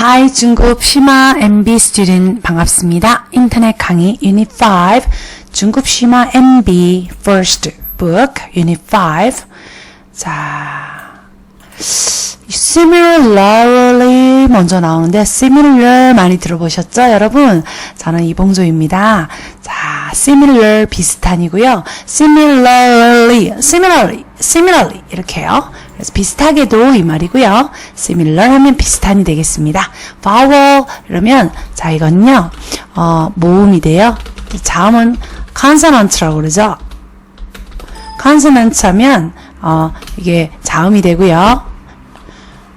Hi 중급 심화 MB student 반갑습니다. 인터넷 강의 Unit 5 중급 심화 MB First Book Unit 5 자 similarly 먼저 나오는데 similar 많이 들어보셨죠 여러분? 저는 이봉조입니다. 자 similar 비슷한이고요. similarly similarly similarly 이렇게요. 그래서 비슷하게도 이 말이고요. similar 하면 비슷한이 되겠습니다. vowel 이러면 자 이건요 어, 모음이 돼요. 자음은 consonant라고 그러죠. consonant 하면 어, 이게 자음이 되고요.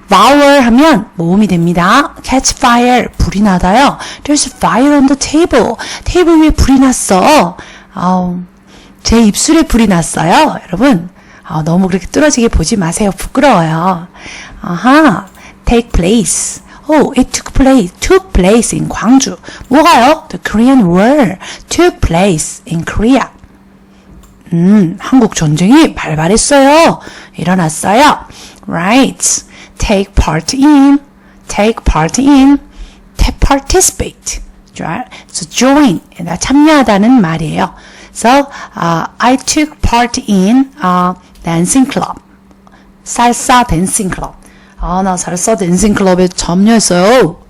vowel 하면 모음이 됩니다. catch fire 불이 나다요. There's fire on the table. 테이블 위에 불이 났어. 아우, 제 입술에 불이 났어요. 여러분, 아, 너무 그렇게 뚫어지게 보지 마세요. 부끄러워요. 아하, take place. Oh, it took place, took place in 광주. 뭐가요? The Korean War took place in Korea. 음, 한국 전쟁이 발발했어요. 일어났어요. Right. Take part in, take part in, take participate. So join, 나 참여하다는 말이에요. So uh, I took part in dancing club. 살사 댄싱 클럽. 아, 나 살사 댄싱 클럽에 참여했어요.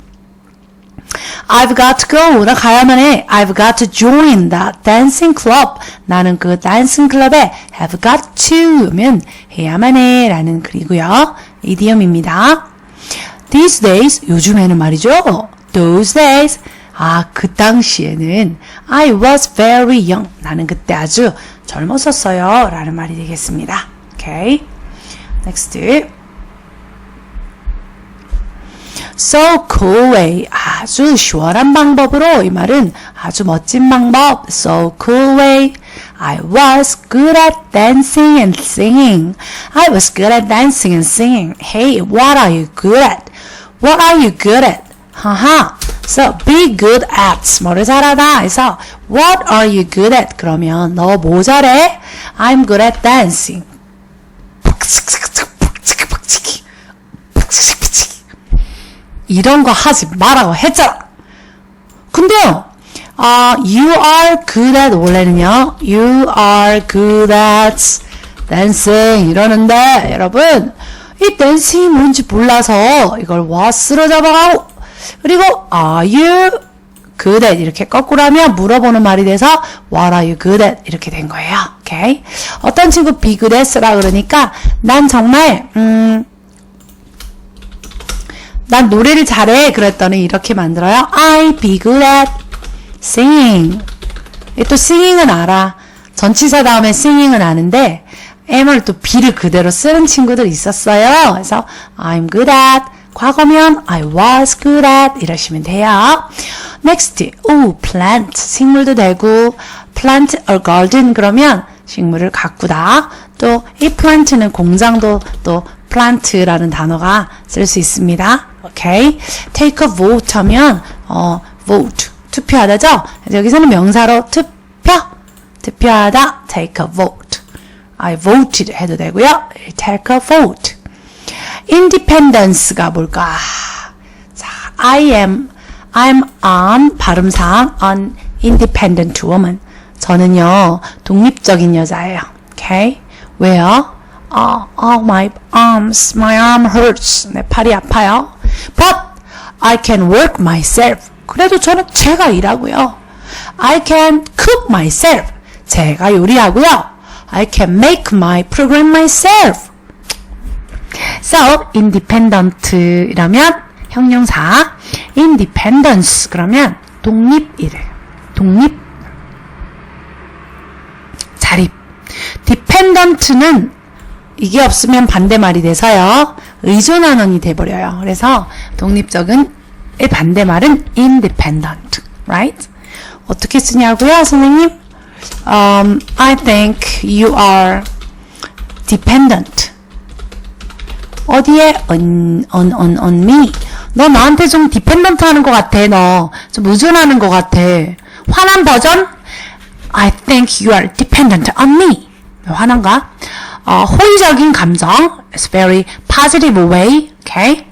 I've got to go. 나 가야만 해. I've got to join that dancing club. 나는 그 댄싱 클럽에 have got to면 해야만 해. 라는 글이고요. 이디엄입니다. These days, 요즘에는 말이죠. Those days, 아, 그 당시에는 I was very young. 나는 그때 아주 젊었었어요. 라는 말이 되겠습니다. Okay. Next. So cool way. 아주 시원한 방법으로 이 말은 아주 멋진 방법. So cool way. I was good at dancing and singing. I was good at dancing and singing. Hey, what are you good at? What are you good at? 하하. So be good at 뭐를 잘하다. 그래서 what are you good at? 그러면 너 뭐 잘해? I'm good at dancing. 이런 거 하지 말라고 했잖아. 근데요, 아, you are good at 원래는요, you are good at dancing 이러는데 여러분 이 댄싱이 뭔지 몰라서 이걸 was로 잡아가고 그리고 are you good at 이렇게 거꾸로 하면 물어보는 말이 돼서 what are you good at 이렇게 된 거예요. 오케이. 어떤 친구 be good at라 그러니까 난 정말 음. 난 노래를 잘해. 그랬더니 이렇게 만들어요. I be good at singing. 또 singing은 알아. 전치사 다음에 singing은 아는데 M을 또 B를 그대로 쓰는 친구들 있었어요. 그래서 I'm good at 과거면 I was good at 이러시면 돼요. Next, 오, plant 식물도 되고 plant a garden 그러면 식물을 가꾸다. 또 이 plant는 공장도 또 plant라는 단어가 쓸 수 있습니다. 오케이. take a vote 하면 어 vote 투표하다죠. 여기서는 명사로 투표 투표하다 take a vote. I voted 해도 되고요. take a vote. Independence가 뭘까? 자, I am I'm an 발음상 an independent woman. 저는요 독립적인 여자예요. 오케이. 왜요? Oh, oh, my arms, my arm hurts. 내 팔이 아파요. But I can work myself. 그래도 저는 제가 일하고요. I can cook myself. 제가 요리하고요. I can make my program myself. So, independent이라면 형용사, independence 그러면 독립이래. 독립, 자립. dependent는 이게 없으면 반대말이 돼서요. 의존하는이 돼버려요. 그래서 독립적인 의 반대말은 independent, right? 어떻게 쓰냐고요, 선생님? Um, I think you are dependent. 어디에 on, on, on, on me? 너 나한테 좀 dependent 하는 것 같아, 너. 좀 의존하는 것 같아. 화난 버전? I think you are dependent on me. 화난가? 어, 호의적인 감정. It's very positive way. Okay?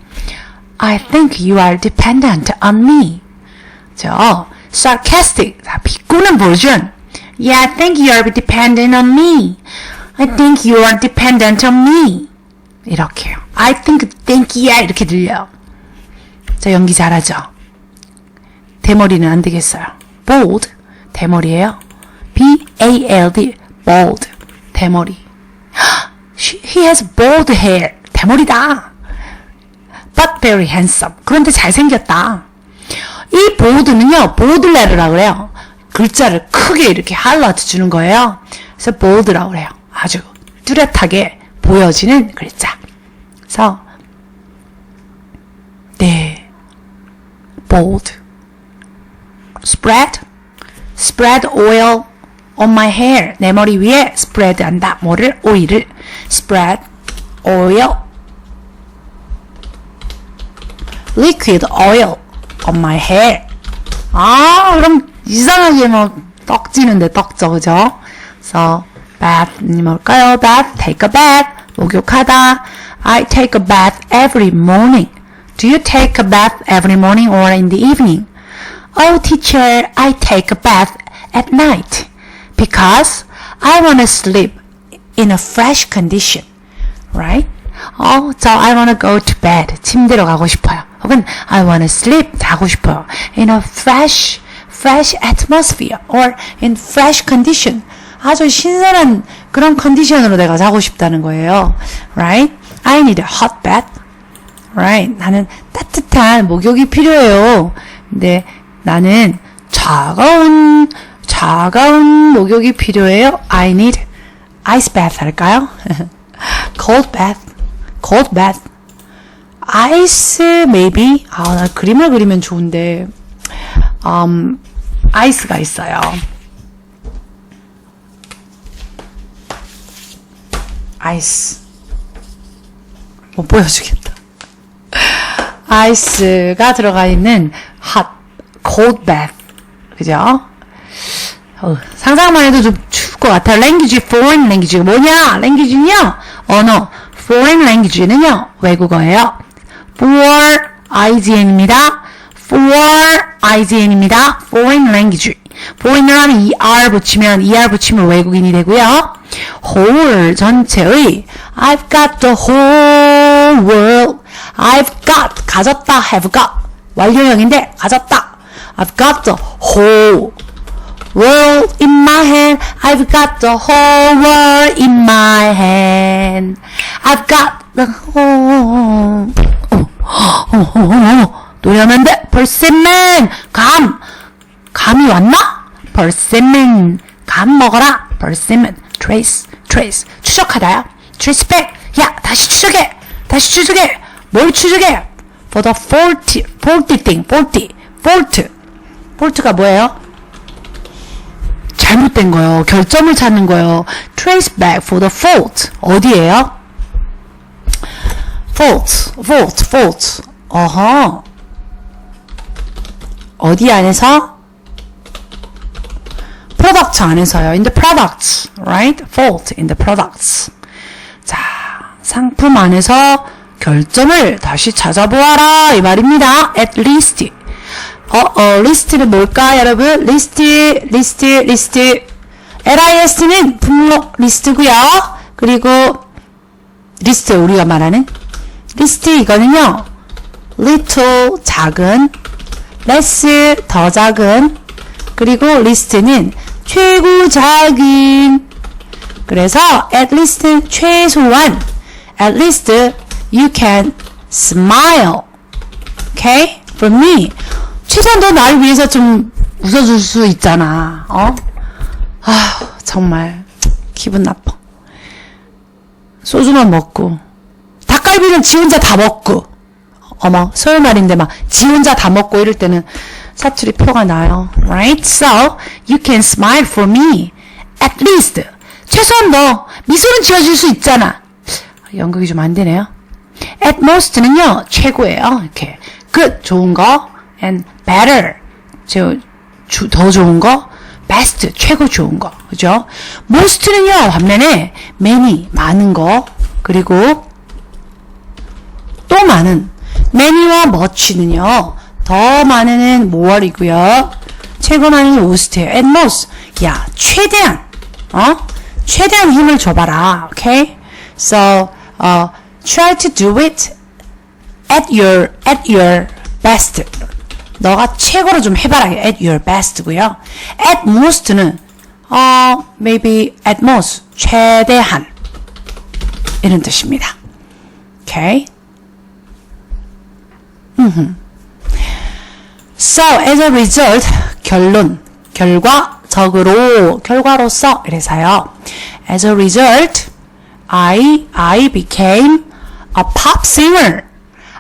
I think you are dependent on me. 저 sarcastic 다 비꼬는 버전. Yeah, I think you are dependent on me. I think you are dependent on me. 이렇게요. I think, think, yeah 이렇게 들려요. 자 연기 잘하죠. 대머리는 안 되겠어요. bold 대머리예요. B A L D bold 대머리. He has bold hair 대머리다. But very handsome. 그런데 잘생겼다. 이 보드는요, 보드레르라고 그래요. 글자를 크게 이렇게 하이라이트 주는 거예요. 그래서 보드라고 그래요. 아주 뚜렷하게 보여지는 글자. 그래서 네, bold. spread, spread oil on my hair. 내 머리 위에 spread 한다. 뭐를? 오일을. spread oil. liquid oil on my hair. 아, 그럼 이상하게 뭐 떡 지는데 떡져, 그죠? 그래서 bath이 뭘까요? bath, take a bath, 목욕하다. I take a bath every morning. Do you take a bath every morning or in the evening? Oh, teacher, I take a bath at night because I want to sleep in a fresh condition. Right? 어, 저 I want to go to bed. 침대로 가고 싶어요. 혹은 I want to sleep. 자고 싶어요. In a fresh, fresh atmosphere or in fresh condition. 아주 신선한 그런 컨디션으로 내가 자고 싶다는 거예요. Right? I need a hot bath. Right? 나는 따뜻한 목욕이 필요해요. 근데 나는 차가운 차가운 목욕이 필요해요. I need ice bath 할까요? cold bath. cold bath. ice maybe. 아, 나 그림을 그리면 좋은데. um 아이스가 있어요. 아이스. 못 보여주겠다. 아이스가 들어가 있는 hot, cold bath. 그죠? 어, 상상만 해도 좀 추울 것 같아요. language, foreign language가 뭐냐? language는요, 언어. foreign language는요, 외국어예요. for IGN입니다. for IGN입니다. foreign language. foreigner 하면 ER 붙이면, ER 붙이면 외국인이 되고요. whole 전체의 I've got the whole world. I've got 가졌다 have got 완료형인데 가졌다. I've got the whole world in my hand. I've got the whole world in my hand. I've got the whole. 어, 어, 어, 어, 어. 돼. persimmon. 감. 감이 왔나? persimmon. 감 먹어라. persimmon. trace. trace. 추적하다야. trace back. 야, 다시 추적해. 다시 추적해. 뭘 추적해? for the faulty, faulty thing. faulty. fault. fault가 뭐예요? 잘못된 거요. 결점을 찾는 거요. trace back for the fault. 어디에요? fault, fault, fault. 어허. 어디 안에서? product 안에서요. in the products, right? fault in the products. 자, 상품 안에서 결점을 다시 찾아보아라 이 말입니다. at least. 어, 어, 리스트는 뭘까, 여러분? 리스트, 리스트, 리스트. LIS는 품목 리스트고요. 그리고 리스트 우리가 말하는 리스트 이거는요. little 작은, less 더 작은, 그리고 리스트는 최고 작은. 그래서 at least 최소한 at least you can smile. Okay? For me. 최소한 너 나를 위해서 좀 웃어줄 수 있잖아. 어? 아, 정말 기분 나빠. 소주만 먹고 닭갈비는 지 혼자 다 먹고 어머 설날인데 막 지 혼자 다 먹고 이럴 때는 사투리 표가 나요. Right? So you can smile for me. At least 최소한 너 미소는 지어줄 수 있잖아. 연극이 좀 안 되네요. At most는요 최고예요. 이렇게 good 좋은 거 and better 저, 주, 더 좋은 거 best 최고 좋은 거 그죠? most는요 반면에 many 많은 거 그리고 또 많은 many와 much는요. 더 많은은 more이고요. 최고 많은 most예요. at most. 야, 최대한. 어? 최대한 힘을 줘봐라. Okay? So, uh, try to do it at your at your best. 너가 최고로 좀 해봐라. at your best고요. at most는 어 maybe at most 최대한 이런 뜻입니다. Okay. 음흠. So as a result 결론 결과적으로 결과로서 이래서요. As a result, I I became a pop singer.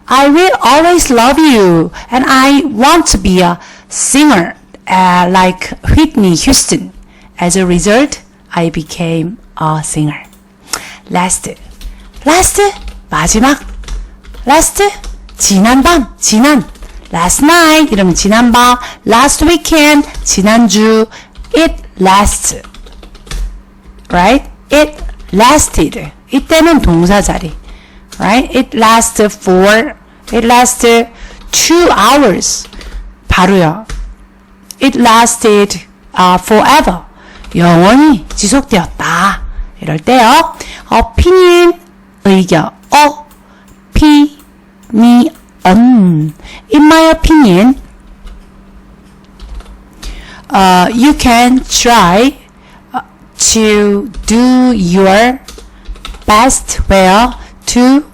I will always love you, and I want to be a singer uh, like Whitney Houston. As a result, I became a singer. Last, last 마지막, last 지난밤, 지난. Last night 이러면 지난밤, last weekend 지난주, it lasts. right? It lasted. 이때는 동사 자리. right? It lasted for, it lasted two hours. 바로요. It lasted uh, forever. 영원히 지속되었다. 이럴 때요. opinion, 의견, opinion. In my opinion, uh, you can try uh, to do your best where to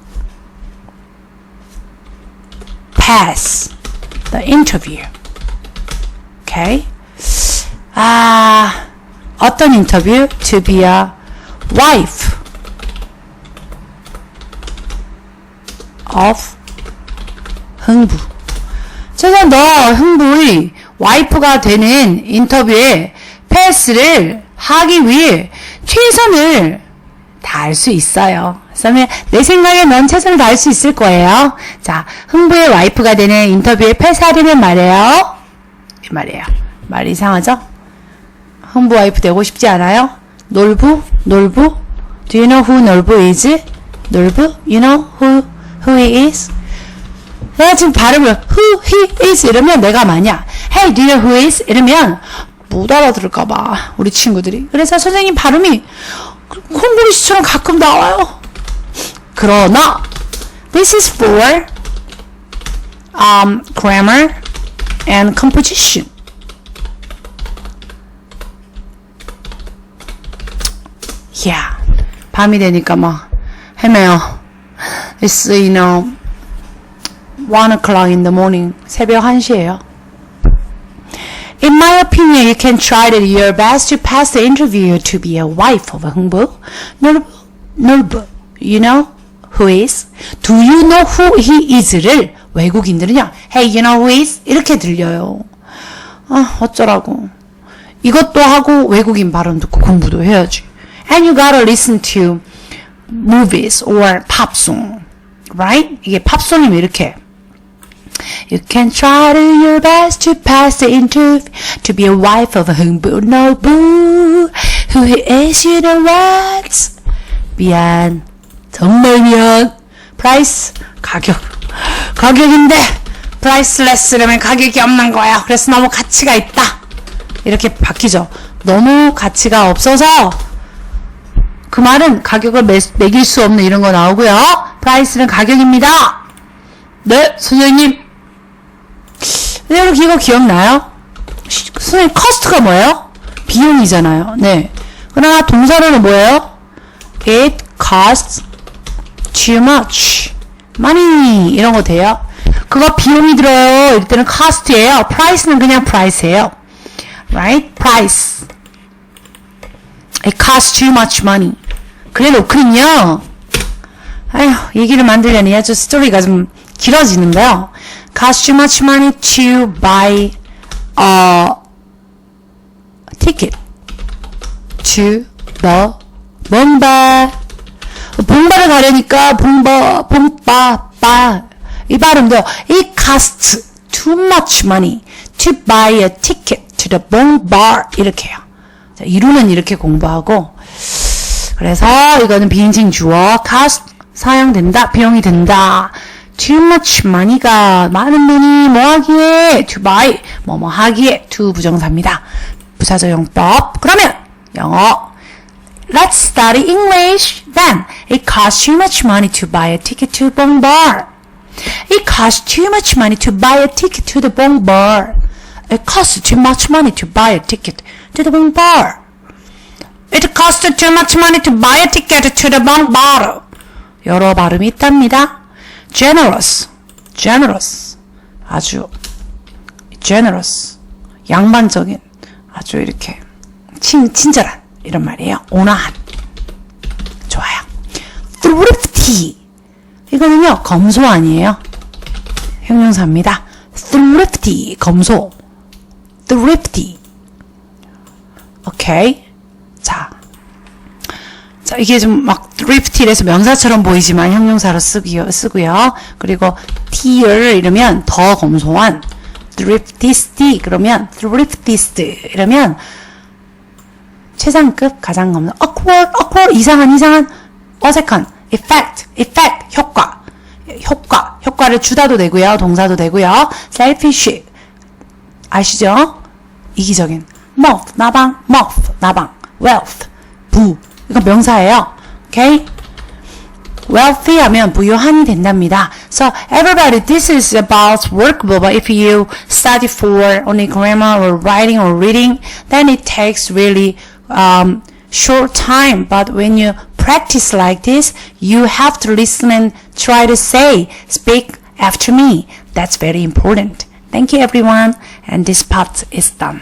pass the interview. Okay? 아, 어떤 인터뷰? To be a wife of 흥부. 최소한 너 흥부의 와이프가 되는 인터뷰에 패스를 하기 위해 최선을 다할 수 있어요. 그러면 내 생각에 넌 최선을 다할 수 있을 거예요. 자, 흥부의 와이프가 되는 인터뷰에 패스하려면 말이에요. 이 말이에요. 말 이상하죠? 흥부 와이프 되고 싶지 않아요? 놀부? 놀부? Do you know who 놀부 is? 놀부? You know who, who he is? 내가 지금 발음을 who, he is 이러면 내가 마냐 Hey, do you know who is? 이러면 못 알아들을까봐 우리 친구들이 그래서 선생님 발음이 콩고리 씨처럼 가끔 나와요 그러나 This is for um, grammar and composition yeah 밤이 되니까 막 헤매요 It's you know 1 o'clock in the morning. 새벽 1시에요. In my opinion, you can try your best to pass the interview to be a wife of. 놀부, 놀부. You know who is? Do you know who he is를 외국인들은요. Hey, you know who is? 이렇게 들려요. 아, 어쩌라고. 이것도 하고 외국인 발음 듣고 공부도 해야지. And you gotta listen to movies or pop song. Right? 이게 팝송이면 이렇게. You can try to your best to pass the interview to be a wife of a 노부 who is you know what 미안 정말 미안 price 가격 가격인데 priceless라면 가격이 없는 거야 그래서 너무 가치가 있다 이렇게 바뀌죠 너무 가치가 없어서 그 말은 가격을 매, 매길 수 없는 이런 거 나오고요 price는 가격입니다 네 선생님 여러분 이거 기억나요? 시- 선생님 커스트가 뭐예요? 비용이잖아요. 네. 그러나 동사로는 뭐예요? It costs too much money 이런 거 돼요. 그거 비용이 들어요. 이럴 때는 cost예요. price는 그냥 price예요. right? price. It costs too much money. 그래 놓거든요. 아휴, 얘기를 만들려니 아주 스토리가 좀 길어지는데요. Cost too much money to buy a ticket to the 봉바. 봉바를 가려니까 봉바, 봉바, 바. 이 발음도 it costs too much money to buy a ticket to the 봉바. 이렇게 해요. 자, 이루는 이렇게 공부하고 그래서 이거는 비인칭 주어 cost 사용된다 비용이 된다 too much money가 많은 돈이 뭐 하기에 to buy 뭐 뭐 하기에 to 부정사입니다. 부사적 용법. 그러면 영어 Let's study English. Then it costs too much money to buy a ticket to Bong Bar. It costs too much money to buy a ticket to the Bong Bar. It costs too much money to buy a ticket to the Bong Bar. It costs too much money to buy a ticket to the Bong Bar. 여러 발음이 있답니다. Generous, generous. 아주 generous. 양반적인. 아주 이렇게 친, 친절한. 이런 말이에요. 온화한. 좋아요. thrifty. 이거는요, 검소 아니에요. 형용사입니다. thrifty. 검소. thrifty. 오케이. 자. 자, 이게 좀막 thrifty에서 명사처럼 보이지만 형용사로 쓰고요. 쓰고요. 그리고 tier 이러면 더 검소한 thriftiest 그러면 thriftist 이러면 최상급 가장 검소 awkward awkward 이상한 이상한 어색한 effect effect 효과 효과 효과를 주다도 되고요. 동사도 되고요. selfish 아시죠? 이기적인 moth 나방 moth 나방 wealth 부 이거 명사예요. 오케이? wealthy 하면 부유한이 된답니다. So everybody, this is about workable. But if you study for only grammar or writing or reading, then it takes really um, short time. But when you practice like this, you have to listen and try to say, speak after me. That's very important. Thank you, everyone. And this part is done.